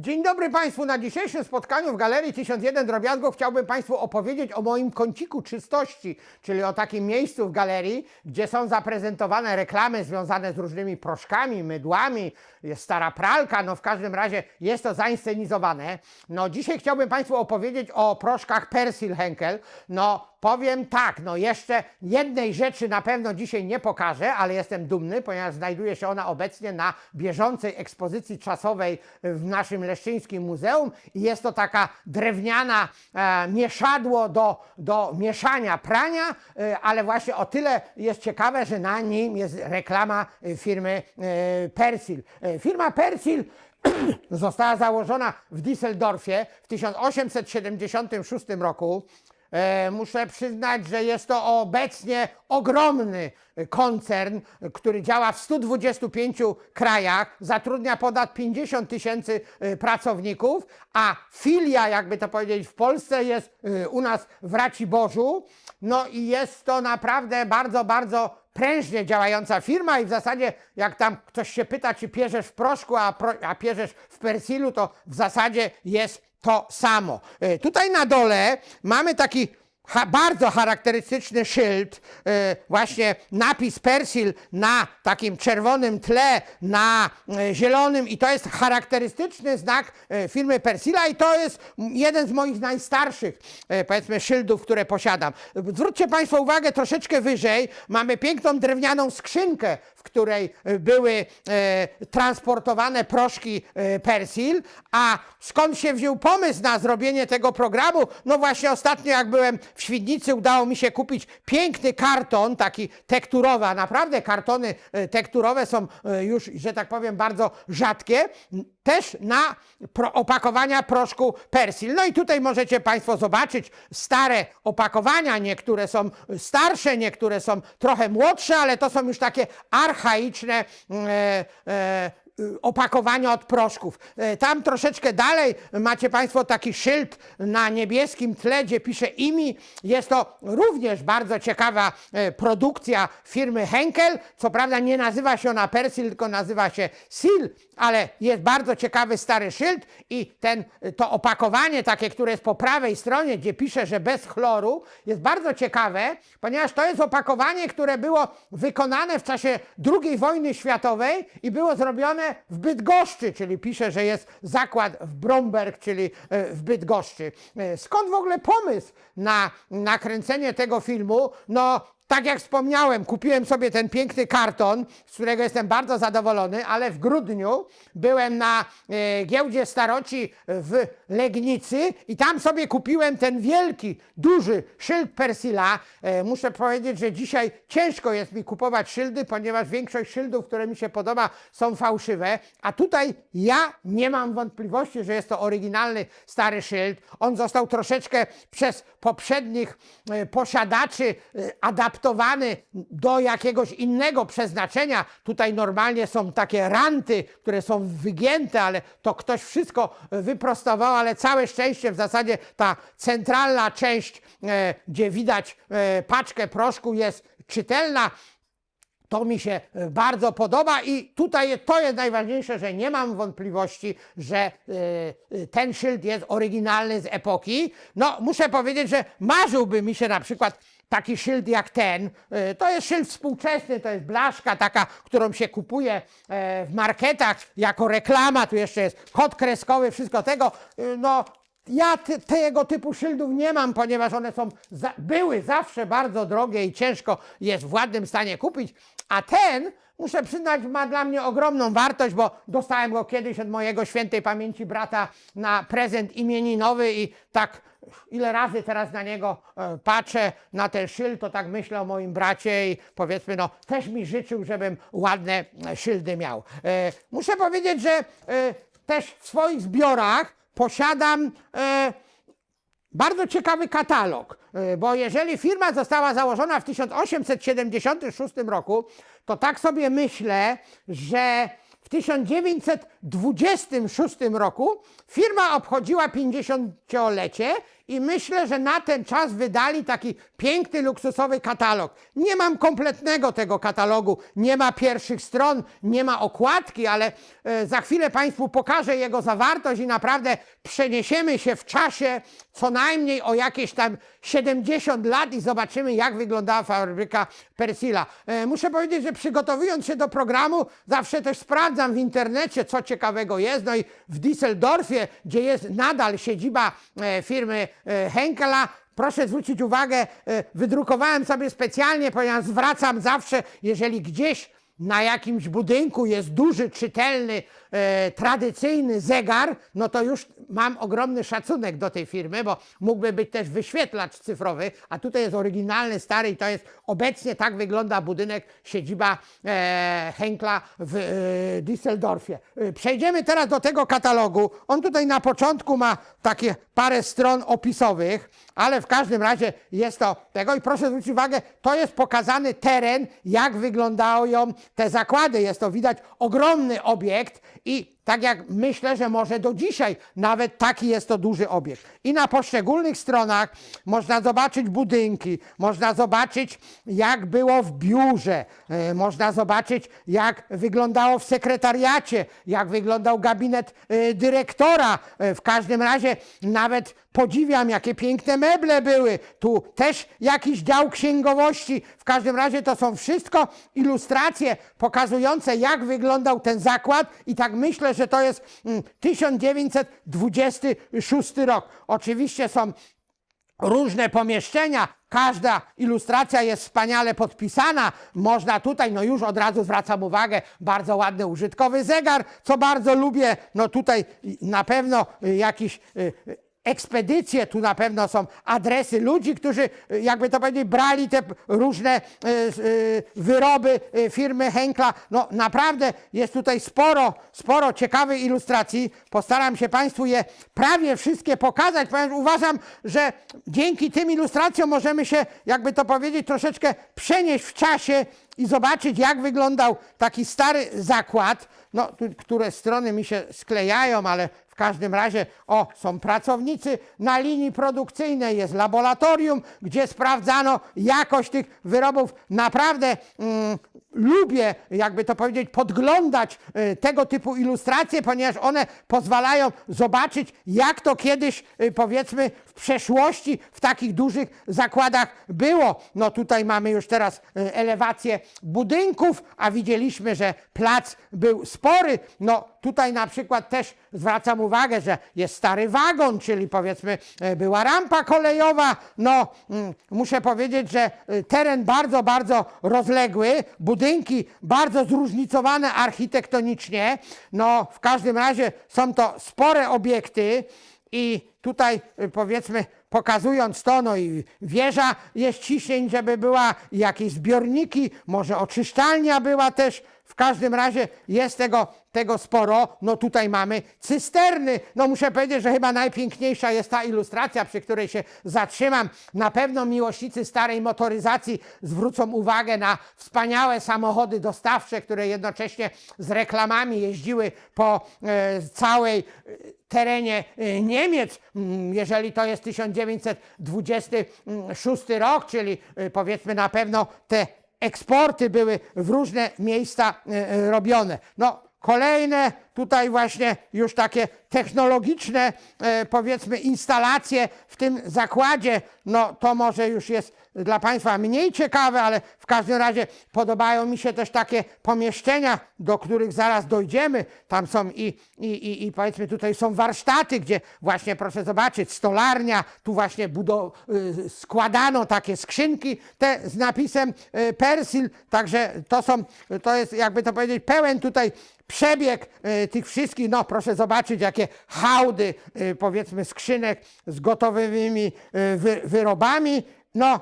Dzień dobry Państwu. Na dzisiejszym spotkaniu w Galerii 1001 Drobiazgów chciałbym Państwu opowiedzieć o moim kąciku czystości, czyli o takim miejscu w galerii, gdzie są zaprezentowane reklamy związane z różnymi proszkami, mydłami, jest stara pralka, no w każdym razie jest to zainscenizowane. No dzisiaj chciałbym Państwu opowiedzieć o proszkach Persil Henkel. No powiem tak, no jeszcze jednej rzeczy na pewno dzisiaj nie pokażę, ale jestem dumny, ponieważ znajduje się ona obecnie na bieżącej ekspozycji czasowej w naszym Leszczyńskim Muzeum i jest to taka drewniana e, mieszadło do, do mieszania prania, e, ale właśnie o tyle jest ciekawe, że na nim jest reklama firmy e, Persil. E, firma Persil została założona w Düsseldorfie w 1876 roku. E, muszę przyznać, że jest to obecnie ogromny koncern, który działa w 125 krajach, zatrudnia ponad 50 tysięcy e, pracowników, a filia, jakby to powiedzieć, w Polsce jest e, u nas w Raciborzu. No i jest to naprawdę bardzo, bardzo prężnie działająca firma i w zasadzie jak tam ktoś się pyta, czy pierzesz w proszku, a, pro, a pierzesz w persilu, to w zasadzie jest to samo. E, Tutaj na dole mamy taki ha, bardzo charakterystyczny szyld, e, właśnie napis Persil na takim czerwonym tle, na e, zielonym i to jest charakterystyczny znak firmy Persila i to jest jeden z moich najstarszych, powiedzmy, szyldów, które posiadam. Zwróćcie Państwo uwagę, troszeczkę wyżej mamy piękną drewnianą skrzynkę, w której e, były e, transportowane proszki e, Persil, a skąd się wziął pomysł na zrobienie tego programu? No właśnie ostatnio jak byłem w Świdnicy udało mi się kupić piękny karton, taki tekturowy, a naprawdę kartony tekturowe są już, że tak powiem, bardzo rzadkie, też na opakowania proszku Persil. No i tutaj możecie Państwo zobaczyć stare opakowania, niektóre są starsze, niektóre są trochę młodsze, ale to są już takie archaiczne e, e, opakowania od proszków. E, Tam troszeczkę dalej macie Państwo taki szyld na niebieskim tle, gdzie pisze IMI. Jest to również bardzo ciekawa e, produkcja firmy Henkel. Co prawda nie nazywa się ona Persil, tylko nazywa się Sil, ale jest bardzo ciekawy stary szyld i ten, to opakowanie takie, które jest po prawej stronie, gdzie pisze, że bez chloru, jest bardzo ciekawe, ponieważ to jest opakowanie, które było wykonane w czasie II wojny światowej i było zrobione w Bydgoszczy, czyli pisze, że jest zakład w Bromberg, czyli e, w Bydgoszczy. E, Skąd w ogóle pomysł na nakręcenie tego filmu? No, tak jak wspomniałem, kupiłem sobie ten piękny karton, z którego jestem bardzo zadowolony, ale w grudniu byłem na e, giełdzie staroci w Legnicy i tam sobie kupiłem ten wielki, duży szyld Persila. E, muszę powiedzieć, że dzisiaj ciężko jest mi kupować szyldy, ponieważ większość szyldów, które mi się podoba, są fałszywe, a tutaj ja nie mam wątpliwości, że jest to oryginalny stary szyld. On został troszeczkę przez poprzednich e, posiadaczy e, adaptowany do jakiegoś innego przeznaczenia. Tutaj normalnie są takie ranty, które są wygięte, ale to ktoś wszystko wyprostował, ale całe szczęście w zasadzie ta centralna część, e, gdzie widać e, paczkę proszku jest czytelna. To mi się e, bardzo podoba i tutaj to jest najważniejsze, że nie mam wątpliwości, że ten szyld jest oryginalny z epoki. No, muszę powiedzieć, że marzyłby mi się na przykład taki szyld jak ten. E, To jest szyld współczesny, to jest blaszka taka, którą się kupuje e, w marketach jako reklama. Tu jeszcze jest kod kreskowy, wszystko tego. E, No, ja tego typu szyldów nie mam, ponieważ one są, za, były zawsze bardzo drogie i ciężko jest w ładnym stanie kupić, a ten, muszę przyznać, ma dla mnie ogromną wartość, bo dostałem go kiedyś od mojego świętej pamięci brata na prezent imieninowy i tak ile razy teraz na niego e, patrzę, na ten szyld, to tak myślę o moim bracie i powiedzmy, no też mi życzył, żebym ładne e, szyldy miał. E, muszę powiedzieć, że też w swoich zbiorach posiadam bardzo ciekawy katalog, bo jeżeli firma została założona w 1876 roku, to tak sobie myślę, że w 1926 roku firma obchodziła 50-lecie i myślę, że na ten czas wydali taki piękny, luksusowy katalog. Nie mam kompletnego tego katalogu, nie ma pierwszych stron, nie ma okładki, ale e, za chwilę Państwu pokażę jego zawartość i naprawdę przeniesiemy się w czasie co najmniej o jakieś tam 70 lat i zobaczymy, jak wyglądała fabryka Persila. E, muszę powiedzieć, że przygotowując się do programu, zawsze też sprawdzam w internecie, co ciekawego jest. No i w Düsseldorfie, gdzie jest nadal siedziba e, firmy Henkela, Proszę zwrócić uwagę, e, wydrukowałem sobie specjalnie, ponieważ zwracam zawsze, jeżeli gdzieś na jakimś budynku jest duży, czytelny, e, tradycyjny zegar, no to już mam ogromny szacunek do tej firmy, bo mógłby być też wyświetlacz cyfrowy, a tutaj jest oryginalny, stary i to jest obecnie tak wygląda budynek, siedziba e, Henkla w e, Düsseldorfie. E, przejdziemy teraz do tego katalogu. On tutaj na początku ma takie parę stron opisowych, ale w każdym razie jest to tego i proszę zwrócić uwagę, to jest pokazany teren, jak wyglądają te zakłady. Jest to widać ogromny obiekt i tak jak myślę, że może do dzisiaj nawet taki jest to duży obiekt. I na poszczególnych stronach można zobaczyć budynki, można zobaczyć jak było w biurze, e, można zobaczyć jak wyglądało w sekretariacie, jak wyglądał gabinet e, dyrektora. E, W każdym razie nawet podziwiam jakie piękne meble były. Tu też jakiś dział księgowości. W każdym razie to są wszystko ilustracje pokazujące jak wyglądał ten zakład i tak myślę, że to jest mm, 1926 rok. Oczywiście są różne pomieszczenia. Każda ilustracja jest wspaniale podpisana. Można tutaj, no już od razu zwracam uwagę, bardzo ładny użytkowy zegar, co bardzo lubię. No tutaj na pewno y, jakiś y, y, ekspedycje, tu na pewno są adresy ludzi, którzy, y, jakby to powiedzieć, brali te różne y, y, wyroby firmy Henkla. No naprawdę jest tutaj sporo, sporo ciekawych ilustracji. Postaram się Państwu je prawie wszystkie pokazać, ponieważ uważam, że dzięki tym ilustracjom możemy się, jakby to powiedzieć, troszeczkę przenieść w czasie i zobaczyć, jak wyglądał taki stary zakład. No, tu, które strony mi się sklejają, ale każdym razie, o, są pracownicy na linii produkcyjnej, jest laboratorium, gdzie sprawdzano jakość tych wyrobów. Naprawdę mm, lubię, jakby to powiedzieć, podglądać y, tego typu ilustracje, ponieważ one pozwalają zobaczyć, jak to kiedyś, y, powiedzmy, w przeszłości w takich dużych zakładach było. No tutaj mamy już teraz y, elewację budynków, a widzieliśmy, że plac był spory. No tutaj na przykład też zwracam uwagę, że jest stary wagon, czyli powiedzmy e, była rampa kolejowa. No mm, muszę powiedzieć, że teren bardzo, bardzo rozległy, budynki bardzo zróżnicowane architektonicznie. No w każdym razie są to spore obiekty i tutaj y, powiedzmy pokazując to, no i wieża jest ciśnień, żeby była, jakieś zbiorniki, może oczyszczalnia była też. W każdym razie jest tego, tego sporo. No tutaj mamy cysterny. No muszę powiedzieć, że chyba najpiękniejsza jest ta ilustracja, przy której się zatrzymam. Na pewno miłośnicy starej motoryzacji zwrócą uwagę na wspaniałe samochody dostawcze, które jednocześnie z reklamami jeździły po e, całej e, terenie e, Niemiec, Mm, jeżeli to jest 1926 rok, czyli e, powiedzmy na pewno te eksporty były w różne miejsca e, e, robione. No, kolejne tutaj właśnie już takie technologiczne, e, powiedzmy, instalacje w tym zakładzie, no to może już jest dla Państwa mniej ciekawe, ale w każdym razie podobają mi się też takie pomieszczenia, do których zaraz dojdziemy. Tam są i, i, i, i powiedzmy tutaj są warsztaty, gdzie właśnie proszę zobaczyć, stolarnia, tu właśnie budo- y, składano takie skrzynki te z napisem y, Persil, także to są, to jest jakby to powiedzieć pełen tutaj przebieg y, tych wszystkich, no proszę zobaczyć, jakie hałdy, y, powiedzmy, skrzynek z gotowymi y, wy, wyrobami. No,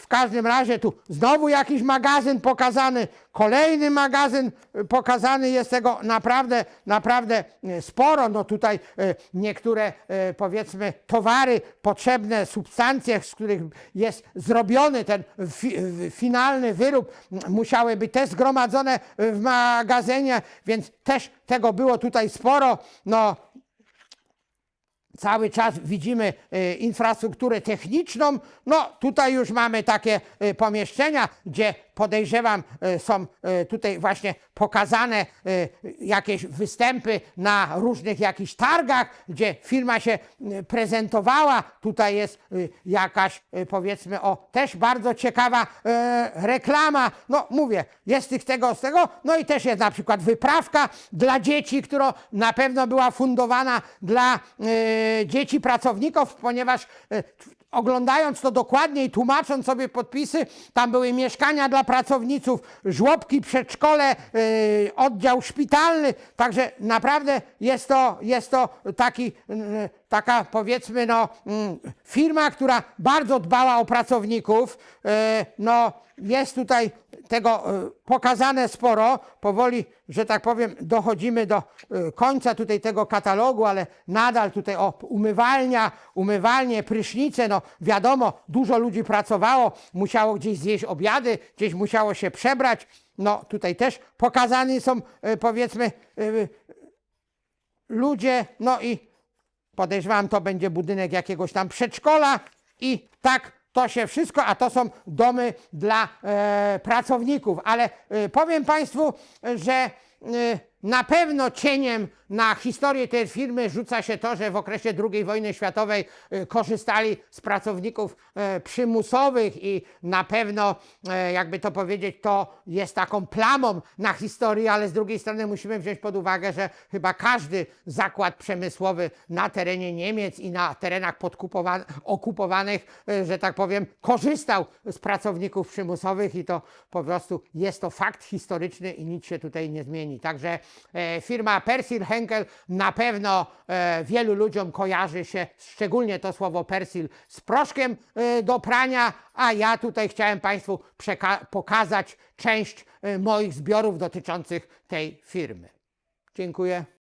w każdym razie tu znowu jakiś magazyn pokazany, kolejny magazyn y, pokazany, jest tego naprawdę, naprawdę y, sporo. No tutaj y, niektóre powiedzmy towary, potrzebne substancje, z których jest zrobiony ten fi, finalny wyrób, m, musiały być też zgromadzone w magazynie, więc też tego było tutaj sporo. No, cały czas widzimy e, infrastrukturę techniczną. No tutaj już mamy takie e, pomieszczenia, gdzie podejrzewam e, są tutaj właśnie pokazane jakieś występy na różnych jakichś targach, gdzie firma się prezentowała. Tutaj jest jakaś powiedzmy o też bardzo ciekawa reklama. No mówię, jest tych tego z tego. No i też jest na przykład wyprawka dla dzieci, która na pewno była fundowana dla dzieci pracowników, ponieważ e, oglądając to dokładnie i tłumacząc sobie podpisy, tam były mieszkania dla pracowniców, żłobki, przedszkole, yy, oddział szpitalny, także naprawdę jest to, jest to taki, taka powiedzmy no, mm, firma, która bardzo dbała o pracowników, no jest tutaj tego y, pokazane sporo. Powoli, że tak powiem, dochodzimy do y, końca tutaj tego katalogu, ale nadal tutaj o umywalnia, umywalnie, prysznice, no wiadomo, dużo ludzi pracowało, musiało gdzieś zjeść obiady, gdzieś musiało się przebrać. No tutaj też pokazani są y, powiedzmy ludzie, no i podejrzewam, to będzie budynek jakiegoś tam przedszkola i tak to się wszystko, a to są domy dla e, pracowników. Ale e, powiem Państwu, że e, na pewno cieniem na historię tej firmy rzuca się to, że w okresie II wojny światowej e, korzystali z pracowników e, przymusowych i na pewno, e, jakby to powiedzieć, to jest taką plamą na historii, ale z drugiej strony musimy wziąć pod uwagę, że chyba każdy zakład przemysłowy na terenie Niemiec i na terenach okupowanych, e, że tak powiem, korzystał z pracowników przymusowych i to po prostu jest to fakt historyczny i nic się tutaj nie zmieni. Także firma Persil Henkel na pewno e, wielu ludziom kojarzy się, szczególnie to słowo Persil, z proszkiem e, do prania, a ja tutaj chciałem Państwu pokazać część e, moich zbiorów dotyczących tej firmy. Dziękuję.